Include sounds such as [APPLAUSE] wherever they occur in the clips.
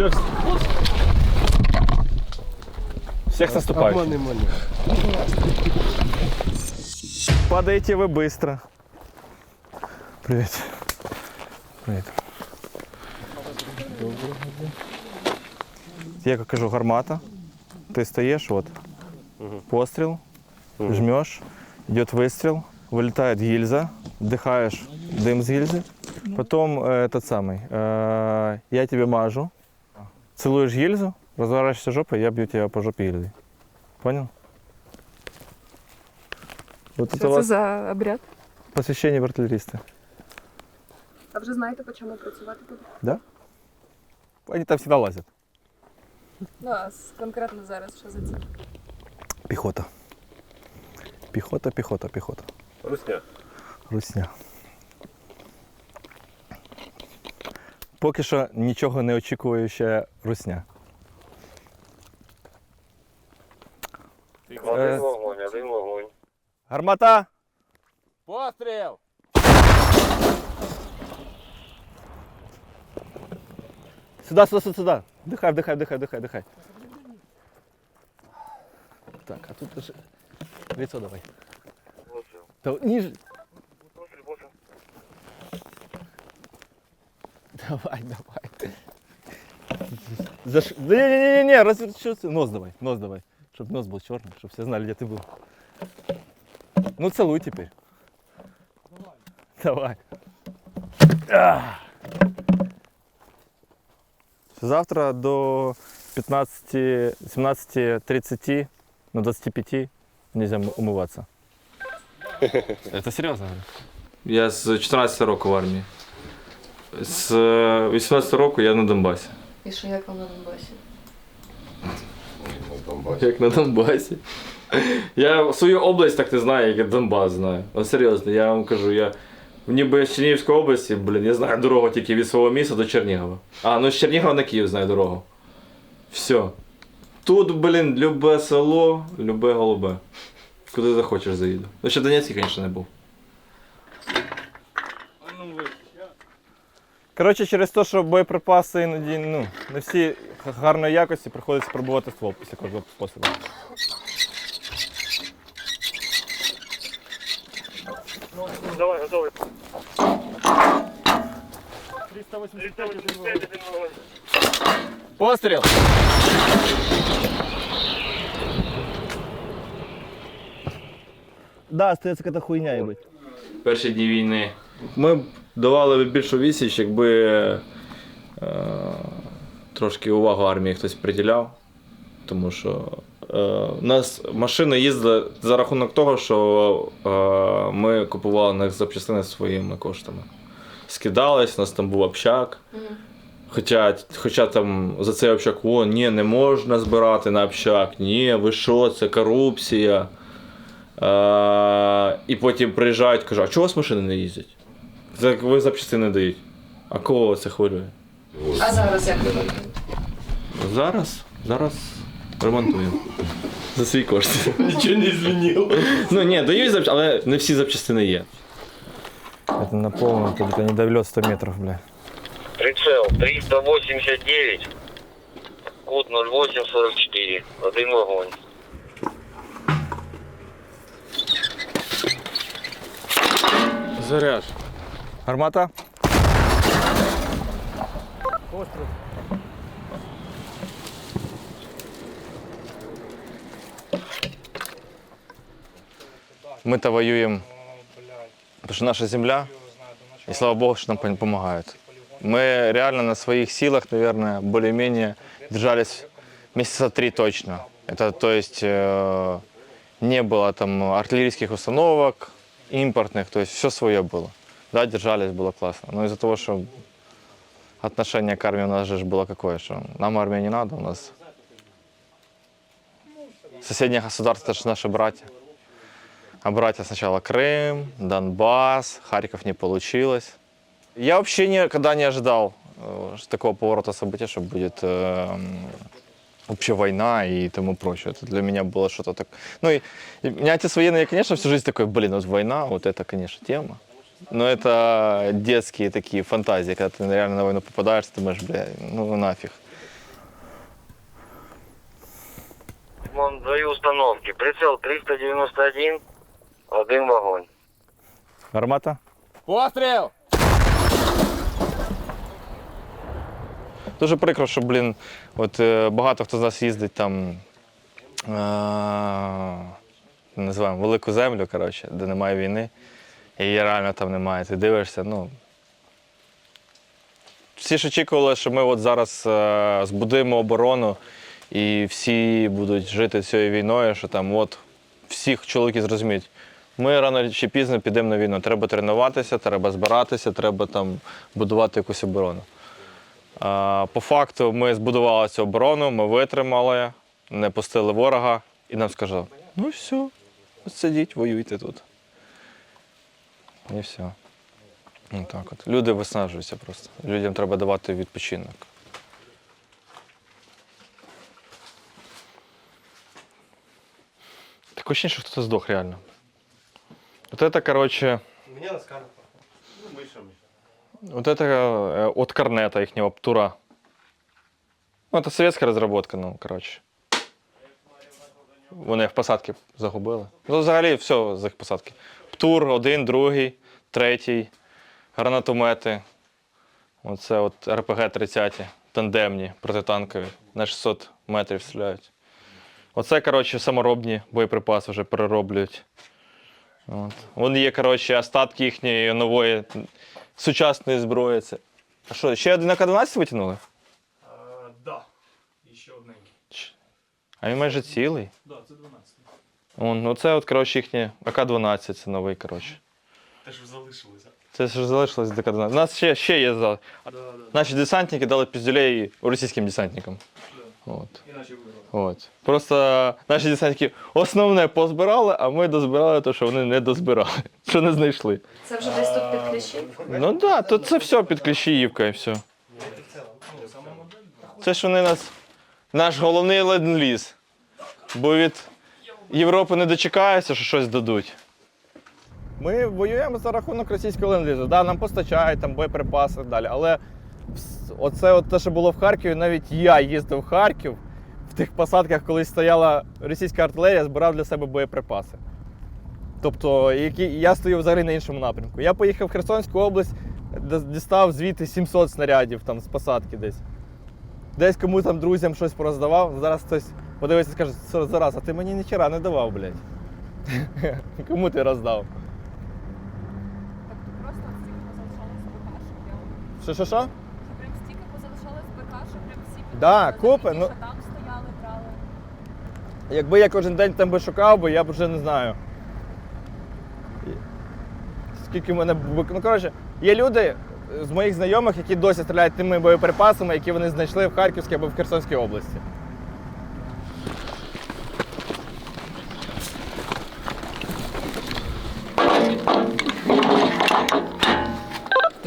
Все. Всех. Обмани мене. Падаете вы быстро. Привет. Привет. Я как кажу, гармата. Ты стоишь, вот, пострел, жмешь, идет выстрел, вылетает гильза, вдыхаешь дым с гильзы. Потом э, этот самый, э, я тебе мажу, целуешь гильзу, разворачиваешься жопой, я бью тебя по жопе гильзой. Понял? Вот это Що у це вас за обряд? посвящение в артиллериста. А вже знаєте, по чому працювати буде? Они там всегда лазят. Ну, а с- конкретно зараз що за це? Пехота. Пехота, пехота, пехота. Русня. Русня. Поки що нічого не очікуюча русня. Один Е, вогонь, один вогонь. Гармата! Постріл! Сюда, сюда, сюда, сюда. Вдыхай, вдыхай, вдыхай, вдыхай, вдыхай. Так, а тут даже... Лицо давай. Постріл. Да, Давай, давай. Заш... Да не, не, не, не, разверчился. Нос давай, нос давай. Чтобы нос был черный, чтобы все знали, где ты был. Ну целуй теперь. Давай. Давай. Завтра до 15, 17.30, ну 25 нельзя умываться. [LAUGHS] Это серьезно. Я з 14 року в армії. З 18 року я на Донбасі. І що як вам на Донбасі? Як на Донбасі. Я свою область так не знаю, як я Донбас знаю. От серйозно, я вам кажу, я ніби з Чернігівської області, блін, я знаю дорогу тільки від свого міста до Чернігова. А, ну з Чернігова на Київ знаю дорогу. Все. Тут, блін, любе село, любе голубе. Куди захочеш заїду. Ну ще Донецький, звісно, не був. Коротше, через те, що боєприпаси іноді ну, не всі гарної якості, приходиться пробувати ствол після кожного пострілу. Давай, готовий. 385 385, один вогонь. Постріл! Да, стається якась хуйня їбать. Перші дні війни. Ми б давали б більшу відсіч, якби е, трошки увагу армії хтось приділяв. Тому що е, у нас машини їздили за рахунок того, що е, ми купували на запчастини своїми коштами. Скидались, у нас там був общак. Хоча, хоча там за цей общак, о, ні, не можна збирати на общак, ні, ви що, це корупція. Е, і потім приїжджають, кажуть, а чого у вас машини не їздять? За- Ви запчастини не дають. А кого це хвилює? А зараз як ви? Зараз, зараз ремонтуємо. За свій кошт. [LAUGHS] Нічого не змінив. Ну ні, дають запчастини, але не всі запчастини є. Це на повному, тобто не довело 100 метрів, бля. Прицел 389. Код 0844. Один вогонь. Заряж. Гармата? Постріл. Мы-то воюем, потому что наша земля, и слава богу, что нам помогают. Мы реально на своих силах, наверное, более-менее держались месяца три точно. Это, то есть, э, не было там артиллерийских установок, импортных, то есть все свое было. Да, держались, было классно. Но из-за того, что отношение к армии у нас же было какое, что нам армия не надо, у нас соседние государства, же наши братья. А братья сначала Крым, Донбасс, Харьков не получилось. Я вообще никогда не ожидал э, такого поворота событий, что будет э, вообще война и тому прочее. Это для меня было что-то так... Ну, и, и у меня отец военный, я, конечно, всю жизнь такой, блин, вот война, вот это, конечно, тема. Но это детские такие фантазии, когда ты реально на войну попадаешь, ты думаешь, бля, ну нафиг. Вон дві установки. Прицел 391, один вогонь. Гармата? Постріл! Дуже прикро, що, блін, от е, багато хто з нас їздить там. Е, називаємо велику землю, коротше, де немає війни. Її реально там немає. Ти дивишся, ну. Всі ж очікували, що ми от зараз е, збудуємо оборону і всі будуть жити цією війною, що там от всіх чоловіки зрозуміють. Ми рано чи пізно підемо на війну. Треба тренуватися, треба збиратися, треба там будувати якусь оборону. А, По факту ми збудували цю оборону, ми витримали, не пустили ворога і нам сказали, ну все, сидіть, воюйте тут. І все. Ну, так от. Люди виснажуються просто. Людям треба давати відпочинок. Таке ощущение, що хтось здох реально. Вот это, короче, Меня на сканер. Ну, мышами. Вот это э, от Корнета, ихнего Птура. Ну, это советская разработка, ну, коротше. Вони в посадки загубили. Ну, взагалі, все з їх посадки. Птур, один, другий, третій, гранатомети. Оце от РПГ-30, тандемні, протитанкові, на 600 метрів стріляють. Оце, коротше, саморобні боєприпаси вже перероблюють. От. Вон є, коротше, остатки їхньої нової сучасної зброї. Це. А що, ще один АК-12 витягнули? А, да, і ще одненький. А він майже цілий. Да, це 12. Вон, ну це от, коротше, їхнє АК-12, це новий, коротше. Те, що залишилося. Це ж залишилось до У нас ще, ще є за. Да, да, Наші десантники дали піздюлей російським десантникам. От. Іначе. От. Просто наші десантники основне позбирали, а ми дозбирали те, що вони не дозбирали, [LAUGHS] що не знайшли. Це вже десь тут під кліщі? Ну так, да, то це все під Кліщіївка і все. Це ж вони нас. Наш головний ленд-ліз. Бо від Європи не дочекаються, що щось дадуть. Ми воюємо за рахунок російського ленд-лізу. Да, нам постачають там боєприпаси і далі. Але оце от те, що було в Харкові, навіть я їздив в Харків в тих посадках, коли стояла російська артилерія, збирав для себе боєприпаси. Тобто, які, я стою взагалі на іншому напрямку. Я поїхав в Херсонську область, дістав звідти 700 снарядів там, з посадки десь. Десь кому там друзям щось пороздавав. Зараз хтось подивиться і скаже, «Це зараз, а ти мені ніхера не давав, блядь. [LAUGHS] Кому ти роздав? Так то просто стільки позалишалось БК, що прям. Що, що, що? Що прям стільки позалишалось БК, що прям всі Да, підходили, купи, ну- що там стояли, брали. Якби я кожен день там би шукав, бо я б вже не знаю. І- Скільки в мене. б- Ну, коротше, є люди е, з моїх знайомих, які досі стріляють тими боєприпасами, які вони знайшли в Харківській або в Херсонській області. —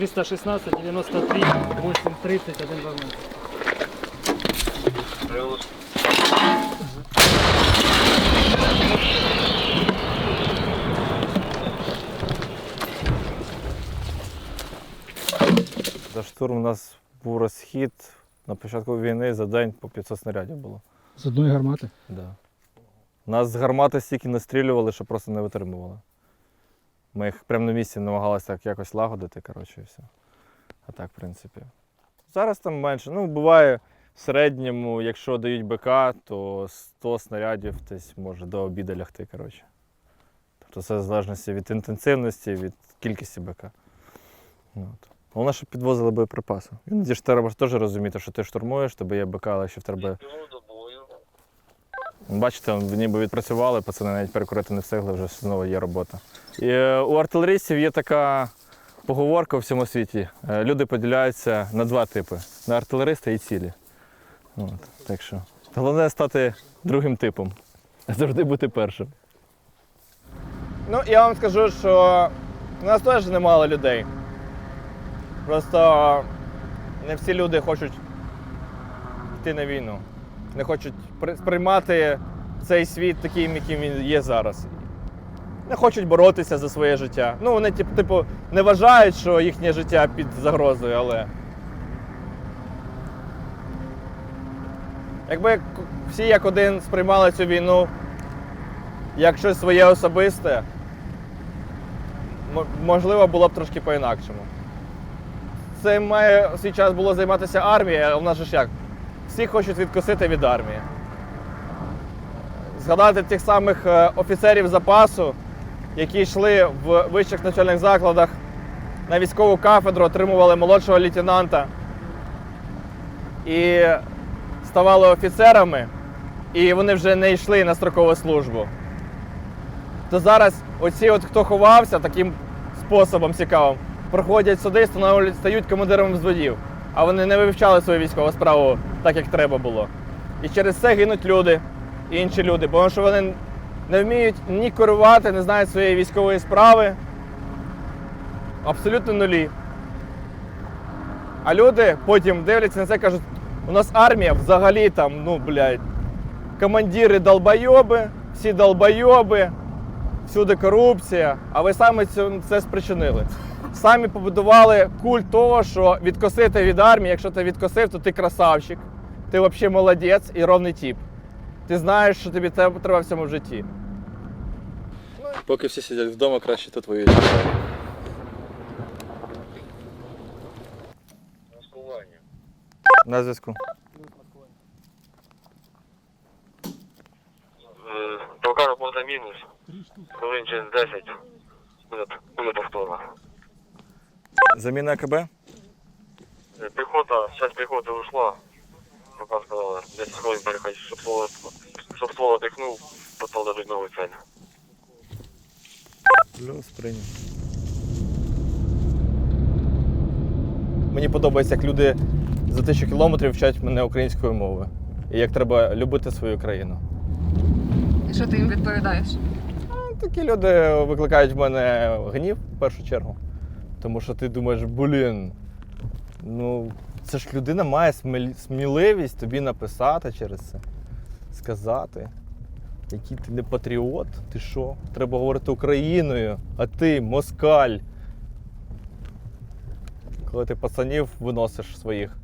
316, 93, 8, 30, один момент. Плюс. За штурм у нас був розхід на початку війни за день по 500 снарядів було. З одної гармати? Да. Нас з гармати стільки настрілювали, що просто не витримували. Ми їх прямо на місці намагалися так якось лагодити, коротше, і все. А так, в принципі. Зараз там менше. Ну, буває в середньому, якщо дають БК, то 100 снарядів десь може до обіду лягти, коротше. Тобто це в залежності від інтенсивності, від кількості БК. От. Головне, щоб підвозили боєприпаси. Іноді ж треба теж розуміти, що ти штурмуєш, тебе є БК, але ще в тебе. Бачите, ніби відпрацювали, пацани навіть перекурити не встигли, вже знову є робота. І, е, у артилеристів є така поговорка у всьому світі. Е, Люди поділяються на два типи: на артилериста і цілі. От, так що головне стати другим типом, а завжди бути першим. Ну, я вам скажу, що у нас теж немало людей. Просто не всі люди хочуть йти на війну не хочуть при- сприймати цей світ таким, яким він є зараз. не хочуть боротися за своє життя. Ну, вони, тип- типу, не вважають, що їхнє життя під загрозою, але. Якби всі як один сприймали цю війну як щось своє особисте, можливо, було б трошки по-інакшому. Це має свій час було займатися армія, а у нас же ж як? Всі хочуть відкосити від армії. Згадати тих самих е, офіцерів запасу, які йшли в вищих навчальних закладах на військову кафедру, отримували молодшого лейтенанта і ставали офіцерами, і вони вже не йшли на строкову службу. То зараз оці, от, хто ховався таким способом цікавим, проходять становлять, стають командирами взводів, а вони не вивчали свою військову справу так, як треба було. І через це гинуть люди, і інші люди, тому що вони не вміють ні керувати, не знають своєї військової справи. Абсолютно нулі. А люди потім дивляться на це кажуть, у нас армія взагалі там, ну, блядь, командири долбойоби, всі долбойоби, всюди корупція, а ви самі це спричинили. Самі побудували культ того, що відкосити від армії, якщо ти відкосив, то ти красавчик, ти взагалі молодець і ровний тип. Ти знаєш, що тобі треба треба в цьому в житті. Поки всі сидять вдома, краще тут воюють. На зв'язку. Толка робота мінус. Хвилин через 10. Буде, повторно. Заміна АКБ? Е, Піхота, часть піхоти ушла. Пока сказали, 10 хвилин переходить, щоб ствол, щоб ствол отдихнув, потім дадуть новий цель. Плюс прийняв. Мені подобається, як люди за тисячу кілометрів вчать мене української мови. І як треба любити свою країну. І що ти їм відповідаєш? Такі люди викликають в мене гнів в першу чергу. Тому що ти думаєш, блін, ну це ж людина має сміливість тобі написати через це, сказати, який ти не патріот, ти що? Треба говорити Україною, а ти москаль. Коли ти пацанів виносиш своїх.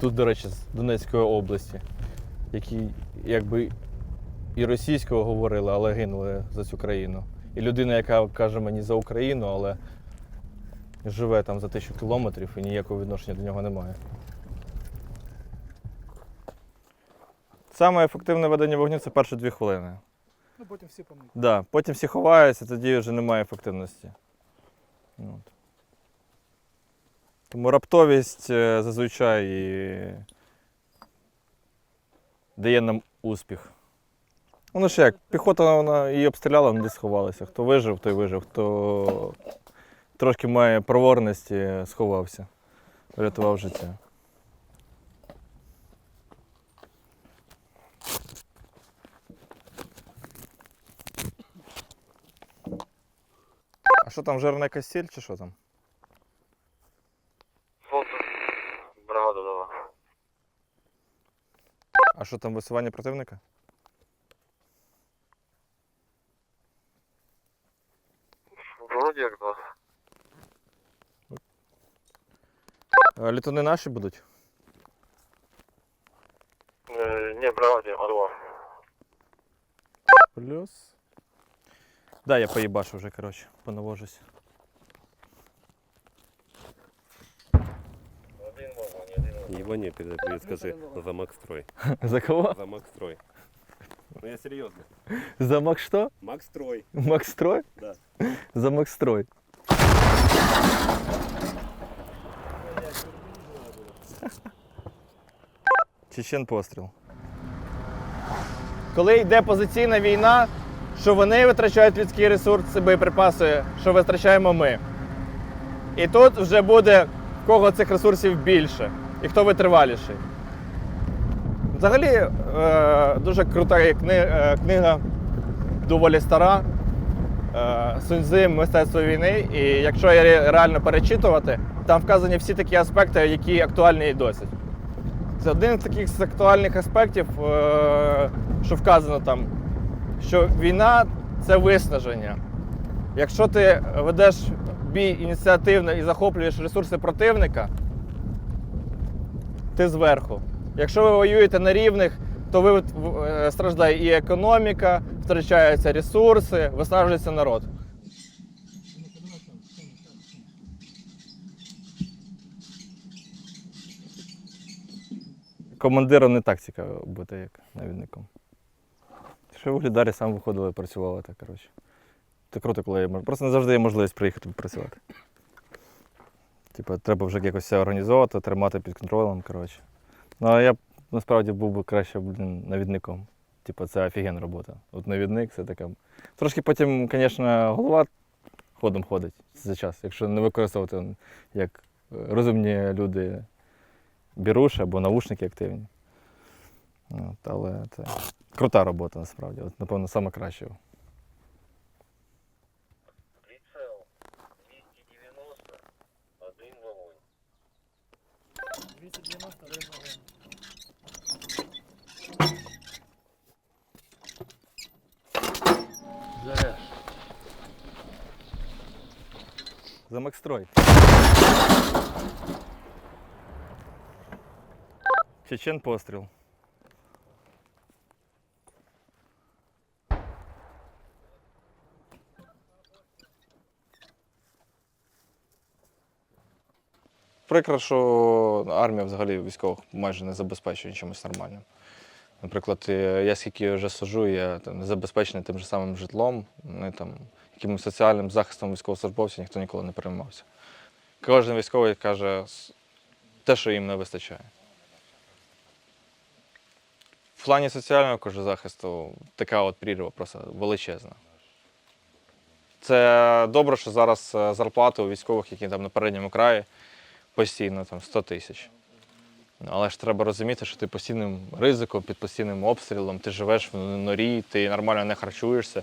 Тут, до речі, з Донецької області, які якби і російською говорили, але гинули за цю країну. І людина, яка каже мені за Україну, але живе там за тисячу кілометрів і ніякого відношення до нього немає. Саме ефективне ведення вогню це перші дві хвилини. Ну, потім всі помить. Да, потім всі ховаються, тоді вже немає ефективності. От. Тому раптовість е, зазвичай і дає нам успіх. Воно ж як, піхота вона її обстріляла, вони десь сховалися. Хто вижив, той вижив. Хто трошки має проворності, сховався, врятував життя. А що там, жирна костіль чи що там? Фото. Бригаду дала. А що там висування противника? А літуни наші будуть? Е, Ні, бригаді, А2. Плюс. Да, я поїбашу вже, коротше, понавожусь. Один вагон, один вагон. Ебани, передай привет, скажи. За Макстрой. [LAUGHS] За кого? За Макстрой. Ну я серьезно. За Макс що? Макстрой. Макстрой? Да. За Макстрой. Чечен постріл. Коли йде позиційна війна, що вони витрачають людський ресурс, боєприпаси, що витрачаємо ми. І тут вже буде в кого цих ресурсів більше і хто витриваліший. Взагалі, е, дуже крута е, книга, доволі стара. е, Суньзи мистецтво війни. І якщо її реально перечитувати, там вказані всі такі аспекти, які актуальні і досі. Це один з таких актуальних аспектів, е, що вказано там. що війна це виснаження. Якщо ти ведеш бій ініціативно і захоплюєш ресурси противника, ти зверху. Якщо ви воюєте на рівних, то ви е, страждає і економіка, втрачаються ресурси, виснажується народ. Командиром не так цікаво бути, як навідником. Ще в Углідарі сам виходили, працювали так, коротше. Це круто, коли є мож- Просто не завжди є можливість приїхати працювати. Типу, треба вже якось все організовувати, тримати під контролем, коротше. Ну, а я насправді був би краще блін, навідником. Типу, це офігенна робота. От навідник це така. Трошки потім, звісно, голова ходом ходить за час, якщо не використовувати як е, розумні люди біруші або наушники активні. От, але це крута робота насправді. От, напевно, саме краще. Прицел 290, один вогонь. 290 один вагон. За Макстрой. Чечен постріл. Прикро, що армія взагалі військових майже не забезпечує чимось нормальним. Наприклад, е, я скільки вже сужу, я там, не забезпечений тим же самим житлом, і, там, якимось соціальним захистом військовослужбовців ніхто ніколи не переймався. Кожен військовий каже те, що їм не вистачає. В плані соціального кажу, захисту така от прірва просто величезна. Це добре, що зараз е, зарплати у військових, які там на передньому краї, постійно там 100 тисяч. Ну, Але ж треба розуміти, що ти постійним ризиком, під постійним обстрілом, ти живеш в норі, ти нормально не харчуєшся.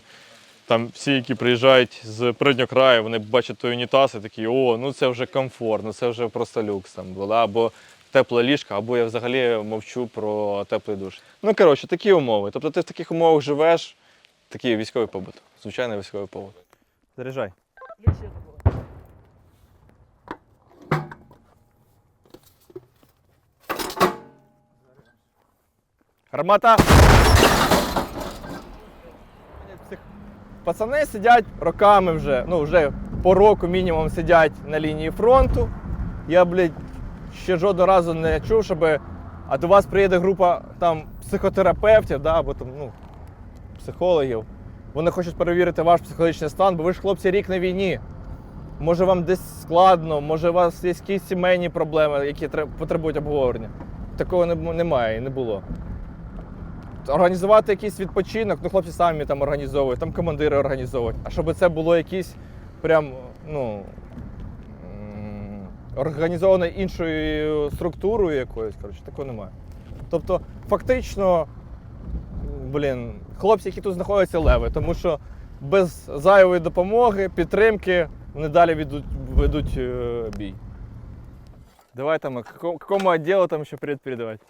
Там всі, які приїжджають з переднього краю, вони бачать той унітаз і такі, о, ну це вже комфорт, ну це вже просто люкс там була. Або тепле ліжко, або я взагалі мовчу про теплий душ. Ну, коротше, такі умови. Тобто ти в таких умовах живеш, такий військовий побут. Звичайний військовий побут. Заряджай. Гармата! Пацани сидять роками вже, ну вже по року мінімум сидять на лінії фронту. Я, блядь, ще жодного разу не чув, щоб а до вас приїде група там психотерапевтів, да, або там, ну, психологів. Вони хочуть перевірити ваш психологічний стан, бо ви ж хлопці рік на війні. Може вам десь складно, може у вас є якісь сімейні проблеми, які потребують обговорення. Такого немає і не було. Організувати якийсь відпочинок, ну хлопці самі там організовують, там командири організовують. А щоб це було якісь прям, ну. М, Організовано іншою структурою якоюсь, коротше, такого немає. Тобто, фактично, блін, хлопці, які тут знаходяться, леви, тому що без зайвої допомоги, підтримки вони далі ведуть, ведуть е, бій. Давай там, к какому, к там еще привет передавать?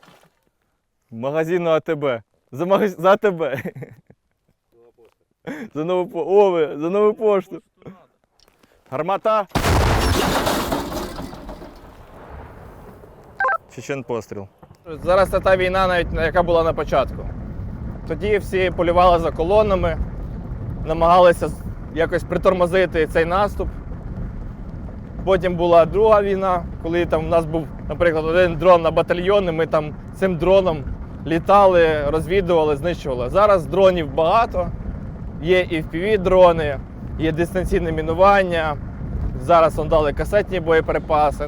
Магазину АТБ. За, магаз... за АТБ. За нову по... О, за нову пошту. Гармата. Чечен постріл. Зараз це та війна, навіть яка була на початку. Тоді всі полювали за колонами, намагалися якось притормозити цей наступ. Потім була друга війна, коли там у нас був, наприклад, один дрон на батальйон, і ми там цим дроном літали, розвідували, знищували. Зараз дронів багато, є і fpv дрони, є дистанційне мінування. Зараз он дали касетні боєприпаси.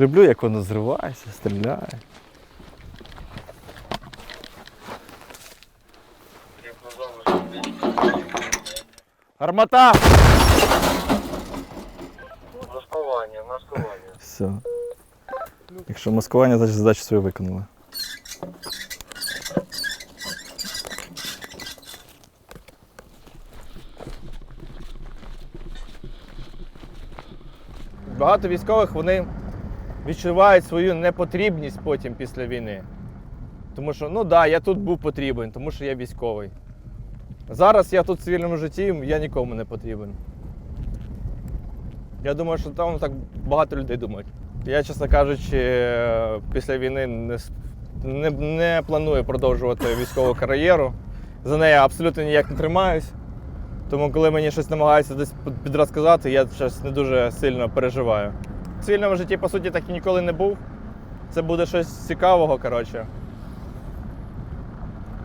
Люблю, як воно зривається, стріляє. Гармата! Маскування, маскування. Все. Якщо маскування, значить задачу свою виконали. Багато військових вони відчувають свою непотрібність потім після війни. Тому що, ну да, я тут був потрібен, тому що я військовий. Зараз я тут в цивільному житті, я нікому не потрібен. Я думаю, що там так багато людей думають. Я, чесно кажучи, після війни не, не, не планую продовжувати військову кар'єру. За неї абсолютно ніяк не тримаюсь. Тому, коли мені щось намагаються десь підрозказати, я щось не дуже сильно переживаю. В цивільному житті, по суті, так і ніколи не був. Це буде щось цікавого, коротше.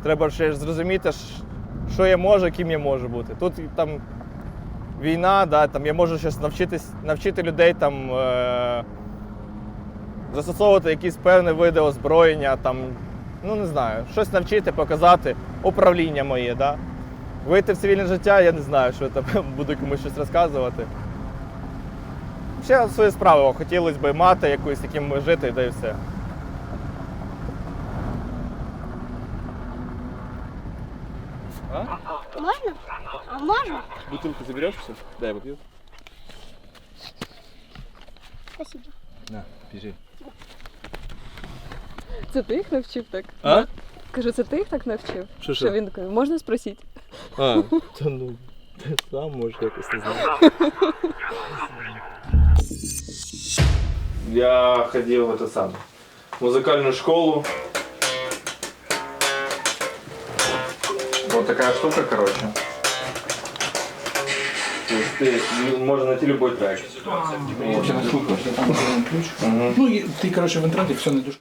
Треба ще зрозуміти, що я можу, ким я можу бути. Тут там війна, да, там я можу щось навчитись, навчити людей там, е- застосовувати якісь певні види озброєння, там, ну не знаю, щось навчити, показати, управління моє. Да? Вийти в цивільне життя, я не знаю, що там [LAUGHS] буду комусь щось розказувати. Ще свої справи хотілося б мати якусь, яким жити, да і все. Можно? А можно? Бутылку заберешь все? Дай я попью. Спасибо. На, пиши. Це ти їх навчив так? А? Кажу, це ти їх так навчив? Що, Що що? він такий, можна спросити? А, [LAUGHS] та ну, ти сам можеш якось не знаю. [LAUGHS] Я ходил в это самое, музыкальную школу. Вот такая штука, короче. То есть ты, можно найти любой трек. Вообще на ключ. Ну, и ты, короче, в интернете все найдешь.